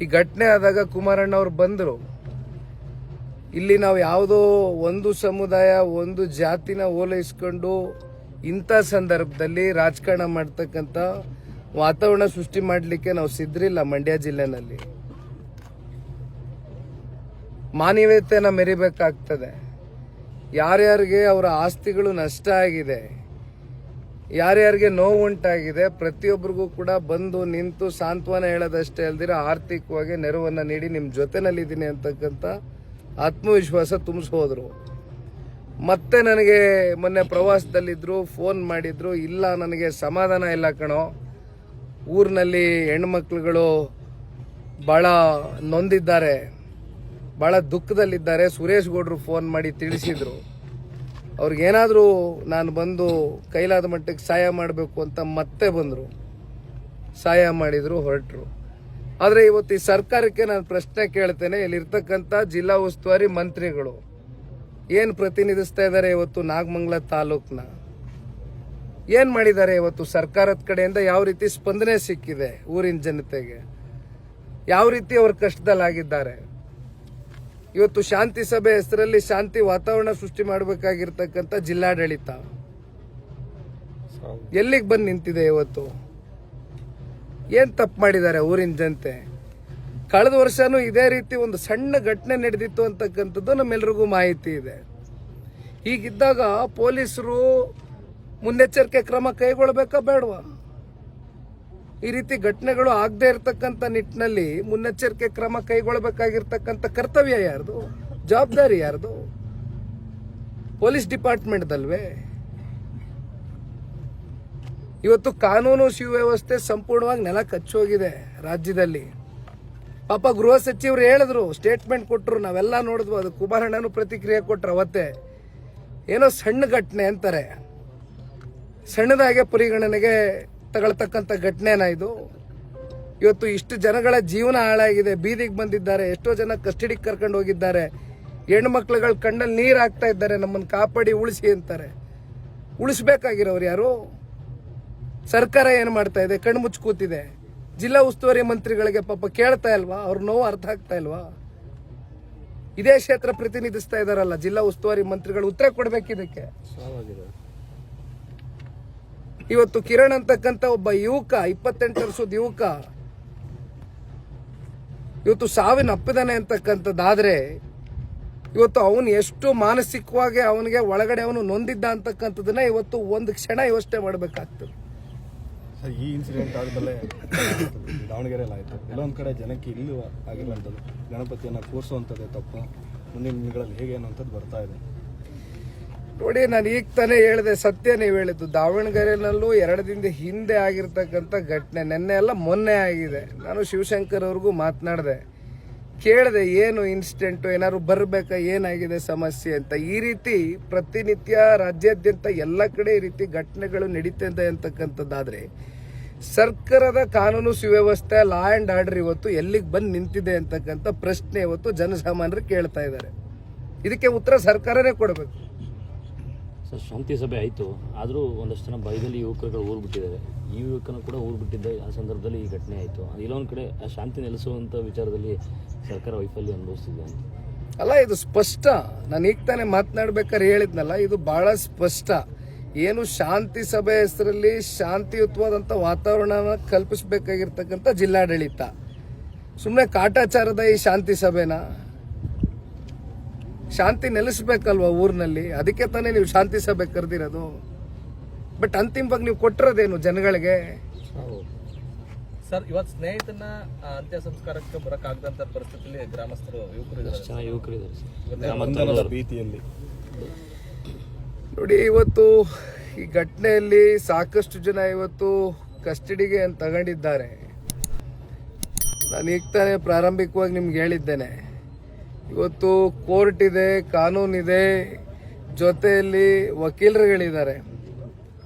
ಈ ಘಟನೆ ಆದಾಗ ಕುಮಾರಣ್ಣ ಅವ್ರು ಬಂದರು. ಇಲ್ಲಿ ನಾವು ಯಾವುದೋ ಒಂದು ಸಮುದಾಯ, ಒಂದು ಜಾತಿನ ಓಲೈಸ್ಕೊಂಡು ಇಂಥ ಸಂದರ್ಭದಲ್ಲಿ ರಾಜಕಾರಣ ಮಾಡ್ತಕ್ಕಂಥ ವಾತಾವರಣ ಸೃಷ್ಟಿ ಮಾಡಲಿಕ್ಕೆ ನಾವು ಸಿದ್ರಿಲ್ಲ ಮಂಡ್ಯ ಜಿಲ್ಲೆನಲ್ಲಿ. ಮಾನವೀಯತೆಯನ್ನು ಮೆರಿಬೇಕಾಗ್ತದೆ. ಯಾರ್ಯಾರಿಗೆ ಅವರ ಆಸ್ತಿಗಳು ನಷ್ಟ ಆಗಿದೆ ಯಾರ್ಯಾರಿಗೆ ನೋವು ಉಂಟಾಗಿದೆ, ಪ್ರತಿಯೊಬ್ಬರಿಗೂ ಕೂಡ ಬಂದು ನಿಂತು ಸಾಂತ್ವನ ಹೇಳೋದಷ್ಟೇ ಅಲ್ದಿರ ಆರ್ಥಿಕವಾಗಿ ನೆರವನ್ನು ನೀಡಿ ನಿಮ್ಮ ಜೊತೆನಲ್ಲಿದ್ದೀನಿ ಅಂತಕ್ಕಂಥ ಆತ್ಮವಿಶ್ವಾಸ ತುಂಬಿಸೋದ್ರು ಮತ್ತೆ ನನಗೆ ಮೊನ್ನೆ ಪ್ರವಾಸದಲ್ಲಿದ್ದರು ಫೋನ್ ಮಾಡಿದ್ರು, ಇಲ್ಲ ನನಗೆ ಸಮಾಧಾನ ಇಲ್ಲ ಕಣೋ. ಊರಿನಲ್ಲಿ ಹೆಣ್ಮಕ್ಳುಗಳು ಭಾಳ ನೊಂದಿದ್ದಾರೆ ಭಾಳ ದುಃಖದಲ್ಲಿದ್ದಾರೆ. ಸುರೇಶ್ ಗೌಡ್ರು ಫೋನ್ ಮಾಡಿ ತಿಳಿಸಿದ್ರು. ಅವ್ರಿಗೇನಾದರೂ ನಾನು ಬಂದು ಕೈಲಾದ ಮಟ್ಟಕ್ಕೆ ಸಹಾಯ ಮಾಡಬೇಕು ಅಂತ ಮತ್ತೆ ಬಂದರು. ಸಹಾಯ ಮಾಡಿದ್ರು, ಹೊರಟರು. ಆದರೆ ಇವತ್ತು ಈ ಸರ್ಕಾರಕ್ಕೆ ನಾನು ಪ್ರಶ್ನೆ ಕೇಳ್ತೇನೆ, ಇಲ್ಲಿರ್ತಕ್ಕಂಥ ಜಿಲ್ಲಾ ಉಸ್ತುವಾರಿ ಮಂತ್ರಿಗಳು ಏನು ಪ್ರತಿನಿಧಿಸ್ತಾ ಇದ್ದಾರೆ ಇವತ್ತು ನಾಗಮಂಗಲ ತಾಲೂಕ್ನ? ಏನು ಮಾಡಿದ್ದಾರೆ ಇವತ್ತು ಸರ್ಕಾರದ ಕಡೆಯಿಂದ? ಯಾವ ರೀತಿ ಸ್ಪಂದನೆ ಸಿಕ್ಕಿದೆ ಊರಿನ ಜನತೆಗೆ? ಯಾವ ರೀತಿ ಅವ್ರ ಕಷ್ಟದಲ್ಲಾಗಿದ್ದಾರೆ? ಇವತ್ತು ಶಾಂತಿ ಸಭೆ ಹೆಸರಲ್ಲಿ ಶಾಂತಿ ವಾತಾವರಣ ಸೃಷ್ಟಿ ಮಾಡಬೇಕಾಗಿರ್ತಕ್ಕಂಥ ಜಿಲ್ಲಾಡಳಿತ. ಎಲ್ಲಿಗೆ ಬಂದು ನಿಂತಿದೆ ಇವತ್ತು? ಏನ್ ತಪ್ಪು ಮಾಡಿದ್ದಾರೆ ಊರಿನ ಜನತೆ? ಕಳೆದ ವರ್ಷನೂ ಇದೇ ರೀತಿ ಒಂದು ಸಣ್ಣ ಘಟನೆ ನಡೆದಿತ್ತು ಅಂತಕ್ಕಂಥದ್ದು ನಮ್ಮೆಲ್ರಿಗೂ ಮಾಹಿತಿ ಇದೆ. ಹೀಗಿದ್ದಾಗ ಪೊಲೀಸರು ಮುನ್ನೆಚ್ಚರಿಕೆ ಕ್ರಮ ಕೈಗೊಳ್ಳಬೇಕಾ ಬೇಡವಾ? ಈ ರೀತಿ ಘಟನೆಗಳು ಆಗದೆ ಇರತಕ್ಕಂಥ ನಿಟ್ಟಿನಲ್ಲಿ ಮುನ್ನೆಚ್ಚರಿಕೆ ಕ್ರಮ ಕೈಗೊಳ್ಳಬೇಕಾಗಿರ್ತಕ್ಕಂಥ ಕರ್ತವ್ಯ ಯಾರ್ದು? ಜವಾಬ್ದಾರಿ ಯಾರ್ದು? ಪೊಲೀಸ್ ಡಿಪಾರ್ಟ್ಮೆಂಟ್ದಲ್ವೇ? ಇವತ್ತು ಕಾನೂನು ಸುವ್ಯವಸ್ಥೆ ಸಂಪೂರ್ಣವಾಗಿ ನೆಲ ಕಚ್ಚೋಗಿದೆ ರಾಜ್ಯದಲ್ಲಿ. ಪಾಪ ಗೃಹ ಸಚಿವರು ಹೇಳಿದ್ರು ಸ್ಟೇಟ್ಮೆಂಟ್ ಕೊಟ್ಟರು ನಾವೆಲ್ಲ ನೋಡಿದ್ವು, ಅದು ಕುಮಾರಣ್ಣನು ಪ್ರತಿಕ್ರಿಯೆ ಕೊಟ್ಟರು ಅವತ್ತೇ. ಏನೋ ಸಣ್ಣ ಘಟನೆ ಅಂತಾರೆ. ಸಣ್ಣದಾಗೆ ಪರಿಗಣನೆಗೆ ತಗೊಳ್ತಕ್ಕಂಥ ಘಟನೆನ ಇದು? ಇವತ್ತು ಇಷ್ಟು ಜನಗಳ ಜೀವನ ಹಾಳಾಗಿದೆ, ಬೀದಿಗೆ ಬಂದಿದ್ದಾರೆ, ಎಷ್ಟೋ ಜನ ಕಸ್ಟಡಿಗೆ ಕರ್ಕೊಂಡು ಹೋಗಿದ್ದಾರೆ. ಹೆಣ್ಮಕ್ಳುಗಳ ಕಣ್ಣಲ್ಲಿ ನೀರು ಹಾಕ್ತಾ ಇದ್ದಾರೆ ನಮ್ಮನ್ನು ಕಾಪಾಡಿ ಉಳಿಸಿ ಅಂತಾರೆ. ಉಳಿಸ್ಬೇಕಾಗಿರೋರು ಯಾರು? ಸರ್ಕಾರ ಏನು ಮಾಡ್ತಾ ಇದೆ? ಕಣ್ಣು ಮುಚ್ಚಿ ಕೂತಿದೆ. ಜಿಲ್ಲಾ ಉಸ್ತುವಾರಿ ಮಂತ್ರಿಗಳಿಗೆ ಪಾಪ ಕೇಳ್ತಾ ಇಲ್ವಾ? ಅವ್ರ ನೋವು ಅರ್ಥ ಆಗ್ತಾ ಇಲ್ವಾ? ಇದೇ ಕ್ಷೇತ್ರ ಪ್ರತಿನಿಧಿಸ್ತಾ ಇದಾರಲ್ಲ, ಜಿಲ್ಲಾ ಉಸ್ತುವಾರಿ ಮಂತ್ರಿಗಳು, ಉತ್ತರ ಕೊಡ್ಬೇಕು ಇದಕ್ಕೆ ಇವತ್ತು ಕಿರಣ್ ಅಂತಕ್ಕಂಥ ಒಬ್ಬ ಯುವಕ, ಇಪ್ಪತ್ತೆಂಟು ವರ್ಷದ ಯುವಕ, ಇವತ್ತು ಸಾವಿನ ಅಪ್ಪಿದಾನೆ ಅಂತಕ್ಕಂಥದ್ದಾದ್ರೆ, ಇವತ್ತು ಅವನು ಎಷ್ಟು ಮಾನಸಿಕವಾಗಿ ಅವನಿಗೆ ಒಳಗಡೆ ಅವನು ನೊಂದಿದ್ದ ಅಂತಕ್ಕಂಥದ್ದನ್ನ ಇವತ್ತು ಒಂದು ಕ್ಷಣ ಯೋಚನೆ ಮಾಡಬೇಕಾಗ್ತದೆ. ಸರ್, ಈ ಇನ್ಸಿಡೆಂಟ್ ಆದಮೇಲೆ ದಾವಣಗೆರೆಯಲ್ಲಿ ಆಯಿತು. ಕಡೆ ಜನಕ್ಕೆ ಇಲ್ಲೂ ಆಗಿರುವಂಥದ್ದು, ಗಣಪತಿಯನ್ನು ಕೂರಿಸುವಂಥದ್ದೇ ತಪ್ಪು. ಮುಂದಿನ ದಿನಗಳಲ್ಲಿ ಹೇಗೆ ಅನ್ನುವಂಥದ್ದು ಬರ್ತಾ ಇದೆ. ನೋಡಿ, ನಾನು ಈಗ ತಾನೇ ಹೇಳಿದೆ, ಸತ್ಯ ನೀವು ಹೇಳಿದ್ದು. ದಾವಣಗೆರೆನಲ್ಲೂ ಎರಡು ದಿನದ ಹಿಂದೆ ಆಗಿರ್ತಕ್ಕಂಥ ಘಟನೆ, ನಿನ್ನೆ ಎಲ್ಲ ಮೊನ್ನೆ ಆಗಿದೆ. ನಾನು ಶಿವಶಂಕರ್ ಅವ್ರಿಗೂ ಮಾತನಾಡಿದೆ. ಕೇಳಿದೆ, ಏನು ಇನ್ಸಿಡೆಂಟು ಏನಾದ್ರು ಬರಬೇಕಾ, ಏನಾಗಿದೆ ಸಮಸ್ಯೆ ಅಂತ. ಈ ರೀತಿ ಪ್ರತಿನಿತ್ಯ ರಾಜ್ಯಾದ್ಯಂತ ಎಲ್ಲ ಕಡೆ ಈ ರೀತಿ ಘಟನೆಗಳು ನಡೀತದೆ ಅಂತಕ್ಕಂಥದ್ದಾದರೆ, ಸರ್ಕಾರದ ಕಾನೂನು ಸುವ್ಯವಸ್ಥೆ ಲಾ ಆ್ಯಂಡ್ ಆರ್ಡರ್ ಇವತ್ತು ಎಲ್ಲಿಗೆ ಬಂದು ನಿಂತಿದೆ ಅಂತಕ್ಕಂಥ ಪ್ರಶ್ನೆ ಇವತ್ತು ಜನಸಾಮಾನ್ಯರು ಕೇಳ್ತಾ ಇದ್ದಾರೆ. ಇದಕ್ಕೆ ಉತ್ತರ ಸರ್ಕಾರನೇ ಕೊಡಬೇಕು. ಸರ್, ಶಾಂತಿ ಸಭೆ ಆಯಿತು. ಆದರೂ ಒಂದಷ್ಟು ಜನ ಭಯದಲ್ಲಿ ಯುವಕರುಗಳು ಊರು ಬಿಟ್ಟಿದ್ದಾರೆ ಈ ಯುವಕನು ಕೂಡ ಊರು ಬಿಟ್ಟಿದ್ದ ಆ ಸಂದರ್ಭದಲ್ಲಿ ಈ ಘಟನೆ ಆಯಿತು. ಇಲ್ಲೊಂದು ಕಡೆ ಆ ಶಾಂತಿ ನೆಲೆಸುವಂಥ ವಿಚಾರದಲ್ಲಿ ಸರ್ಕಾರ ವೈಫಲ್ಯ ಅನುಭವಿಸ್ತಿದೆ ಅಂತ. ಅಲ್ಲ, ಇದು ಸ್ಪಷ್ಟ. ನಾನು ಈಗ ತಾನೇ ಮಾತನಾಡ್ಬೇಕಾದ್ರೆ ಹೇಳಿದ್ನಲ್ಲ, ಇದು ಬಹಳ ಸ್ಪಷ್ಟ. ಏನು ಶಾಂತಿ ಸಭೆ ಹೆಸರಲ್ಲಿ ಶಾಂತಿಯುತವಾದಂಥ ವಾತಾವರಣನ ಕಲ್ಪಿಸಬೇಕಾಗಿರ್ತಕ್ಕಂಥ ಜಿಲ್ಲಾಡಳಿತ. ಸುಮ್ಮನೆ ಕಾಟಾಚಾರದ ಈ ಶಾಂತಿ ಸಭೆನ ಶಾಂತಿ ನೆಲೆಸ್ಬೇಕಲ್ವಾ ಊರಿನಲ್ಲಿ? ಅದಕ್ಕೆ ತಾನೇ ನೀವು ಶಾಂತಿ ಸಭೆ ಕರೆದಿರೋದು? ಬಟ್ ಅಂತಿಮವಾಗಿ ನೀವು ಕೊಟ್ಟಿರೋದೇನು ಜನಗಳಿಗೆ? ಸರ್ ಇವತ್ತು ಸ್ನೇಹಿತನ ಅಂತ್ಯ ಸಂಸ್ಕಾರಕ್ಕೆ ಬರಕ್ಕಾಗದಂತ ಪರಿಸ್ಥಿತಿಯಲ್ಲಿ ಗ್ರಾಮಸ್ಥರು ಯುವಕರು ಭೀತಿಯಲ್ಲಿ. ನೋಡಿ ಇವತ್ತು ಈ ಘಟನೆಯಲ್ಲಿ ಸಾಕಷ್ಟು ಜನ ಇವತ್ತು ಕಸ್ಟಡಿಗೆ ಅಂತ ತಗೊಂಡಿದ್ದಾರೆ. ನಾನು ಈಗ ತಾನೇ ಪ್ರಾರಂಭಿಕವಾಗಿ ನಿಮ್ಗೆ ಹೇಳಿದ್ದೇನೆ. ಇವತ್ತು ಕೋರ್ಟ್ ಇದೆ ಕಾನೂನಿದೆ ಜೊತೆಯಲ್ಲಿ ವಕೀಲರುಗಳಿದ್ದಾರೆ.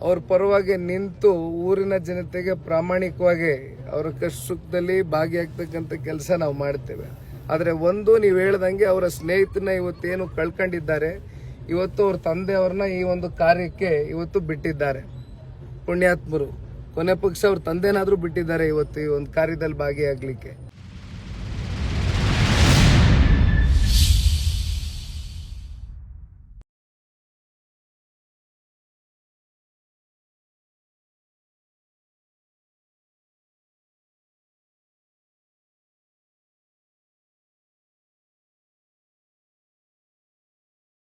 ಅವ್ರ ಪರವಾಗಿ ನಿಂತು ಊರಿನ ಜನತೆಗೆ ಪ್ರಾಮಾಣಿಕವಾಗಿ ಅವರ ಕಷ್ಟ ಸುಖದಲ್ಲಿ ಭಾಗಿಯಾಗ್ತಕ್ಕಂಥ ಕೆಲಸ ನಾವು ಮಾಡ್ತೇವೆ. ಆದರೆ ಒಂದು, ನೀವು ಹೇಳ್ದಂಗೆ ಅವರ ಸ್ನೇಹಿತನ ಇವತ್ತೇನು ಕಳ್ಕೊಂಡಿದ್ದಾರೆ. ಇವತ್ತು ಅವ್ರ ತಂದೆಯವ್ರನ್ನ ಈ ಒಂದು ಕಾರ್ಯಕ್ಕೆ ಇವತ್ತು ಬಿಟ್ಟಿದ್ದಾರೆ. ಪುಣ್ಯಾತ್ಮರು. ಕೊನೆ ಪಕ್ಷ ಅವ್ರ ತಂದೆನಾದ್ರೂ ಬಿಟ್ಟಿದ್ದಾರೆ ಇವತ್ತು ಈ ಒಂದು ಕಾರ್ಯದಲ್ಲಿ ಭಾಗಿಯಾಗ್ಲಿಕ್ಕೆ.